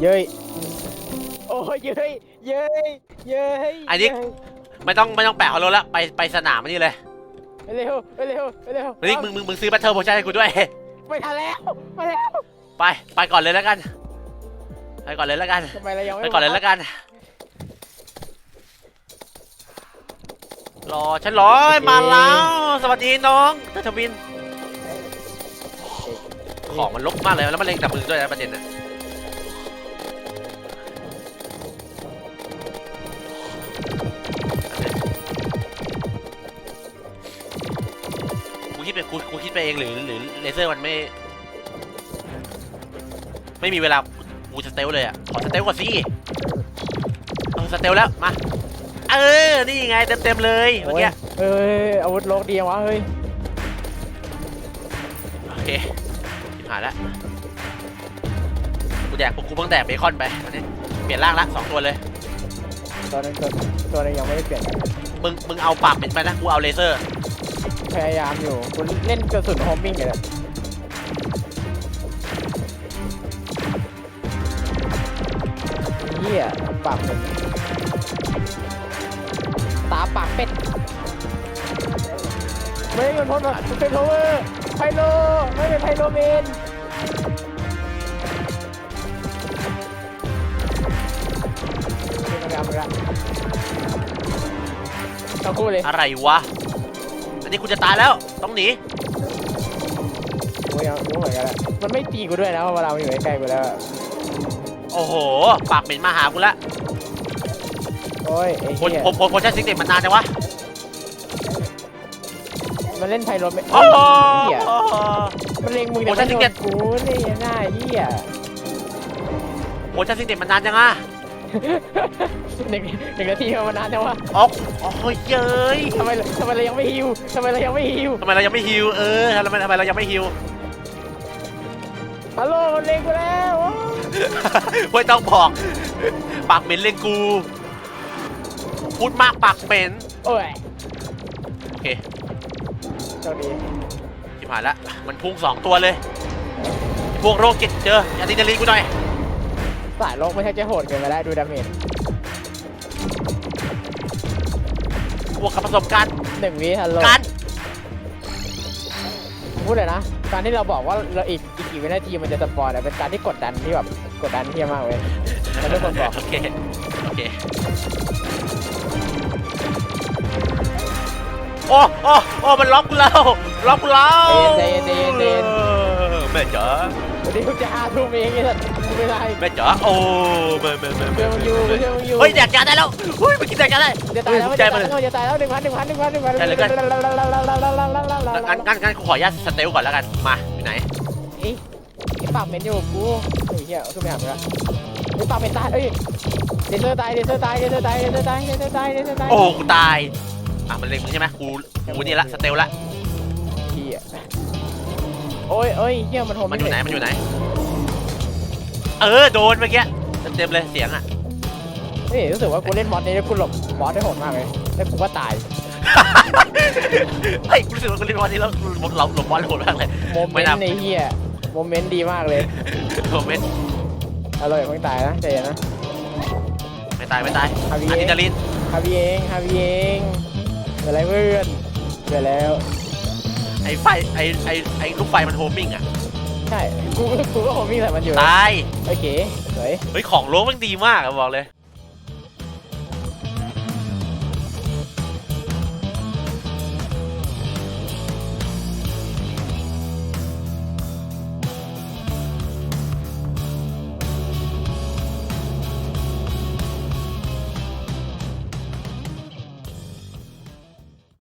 เย้ยโอ้ยเย้ยเย้ยเย้ยอันนี้ ไม่ต้องไม่ต้องแปะเอารถละไปไปสนามนี่เลยไปเร็วไปเร็วไปเร็วเฮ้ยมึงมึงมึงซื้อแบตเทิลโพชั่นให้กูด้วยไม่ทันแล้วไปแล้วไปไปก่อนเลยแล้วกัน ไปก่อนเลยแล้วกันทำไมเรายังไม่ไปก่อนเลยแล้วกัน รอฉันรอมาแล้ว สวัสดีน้องเธอทวิน ของมันลกมากเลยแล้วมันเล็งแต่มือด้วยนะประเด็นน่ะ กูคิดไปกูกูคิดไปเองหรือหรือเลเซอร์มันไม่ ไม่มีเวลากูสเตลเลยอะขอสเตลก่อนสิเออสเตลแล้วมาเออนี่ไงเต็มเต็มๆเลยเมื่อโอ้ยกี้เอ้ยอาวุธโลกดีจังวะเฮ้ยโอเคชิบหายแล้วกูแดกพวกกูเพิ่งแดกเบคอนไปอันนี้เปลี่ยนร่างละสองตัวเลยตัวนึงตัวตัวนึงยังไม่ได้เปลี่ยนมึงมึงเอาปากเป็นไปนะกูเอาเลเซอร์ พยายามอยู่กูเล่นกระสุนโฮมมิ่งอยู่เนี่ยเหี้ยปากตาปากเป็ดไม่มันพ้นมาเป็นโพเวอร์ไพโลไม่เป็นไพโลเมนเป็นกำลังละต้องพูดเลยอะไรวะ อันนี้กูจะตายแล้ว ต้องหนี กูยังรู้เหมือนกันแหละมันไม่ตีกูด้วยนะเพราะเวลามันอยู่ใกล้ๆกูแล้วอะโอ้โห ปากเหม็นมาหากูละโอ้ยไอ้โพเหี้ยโพโพโพชั่นซิกเน็ตมันนานจังวะมันเล่นไพโรเมนโอ้โห เหี้ยมันเล็งมึงโอ้แต่ฉัมันนถึโดงเก็นบกูนี่หน้าเหี้ยโพชั่นซิกเน็ตมันนานจังอะ หนึ่งหนึ่งนาทีมานานจังวะอ๋อโอ้ยเย้ยทำไมทำไมเรายังไม่ฮิวทำไมเรายังไม่ฮิวทำไมเรายังไม่ฮิวเออทำไมทำไมเรายังไม่ฮิวฮัลโหลมันเล็งกูแล้วโอ้ไม่ต้องบอก ปากเหม็นเล่นกู พูดมากปากเหม็นโอ้ยโอเคโชคดีชิบหายละมันพุ่งสองตัวเลย พวกโรคจิตเจออะดรีนาลีนกูหน่อย สายโลกไม่ใช่จะโหดเกินไปได้ดูดาเมจพวกกับประสบการณ์หนึ่งวิฮัลโหลการพูดเลยนะ การที่เราบอกว่าเราอีกอีกกี่วินาทีมันจะสปอยล์อะเป็นการที่กดดันที่แบบกดดันเที่ยมากเว้ยแล้วทุกคนบอก โอเค โอเค โอ้โอ้โอ้มันล็อกกูแล้ว ล็อกกูแล้วใจเย็นใจเย็นใจเย็นเออแม่จ๋า วันนี้กูจะอาทุ่มเองไอ้สัสกูไม่ได้แม่จ๋าโอ้แม่แม่แม่เชื่อมึงอยู่เชื่อมึงอยู่เฮ้ยแดกยาได้แล้วเฮ้ยเมื่อกี้แดกยาได้จะตายแล้วเฮ้จะใจตายมันแล้วจะตายแล้วหนึ่งพันหนึ่งพันหนึ่งพันหนึ่งพันใช่เลยกันงั้นงั้นงั้นขออนุญาตสเตลก่อนแล้วกันมาอยู่ไหนเอ้ยปากเหม็นอยู่กูไอ้เหี้ยขึ้นไปหามึงละไอ้ปากเหม็นตายเอ้ยเดเซอร์ตายเดเซอร์ตายเดเซอร์ตายเดเซอร์ตายเดเซอร์ตายเดเซอร์ตายโอ้กูตายอะมันเล็งใช่ไหมกูกูนี่ละสเตลละเหี้ย โอ้ยโอ้ยเหี้ยมันโหมันอยู่ไหนมันอยู่ไหน เออโดนเมื่อกี้เต็มๆเลยเสียงอะเฮ้ยรู้สึกว่ากูเล่นมอสนี้แล้วกูหลบบอสได้โหดมากเลยแล้วกูก็ตายเฮ้ยกูรู้สึกว่ากูเล่นวันนี้แล้วเราหลบบอลโหดมากเลยโมเมไม่นนับต์ในเหี้ยโมเมนต์ดีมากเลยโมเมนต์อร่อยเพิ่งตายนะใจเย็นนะไม่ตายไม่ตายฮาวิอะดรีนาลีนฮาวิเองฮาวิเองเป็นไรเพื่อนเจอแล้ว ไอ้ไฟไอ้ไอ้ไอ้ลูกไฟมันโฮมมิ่งอะใช่ กูก็กูก็โฮมิ่งใส่มันอยู่ ตาย โอเค สวย เฮ้ย ของโลกมันดีมากอะบอกเลย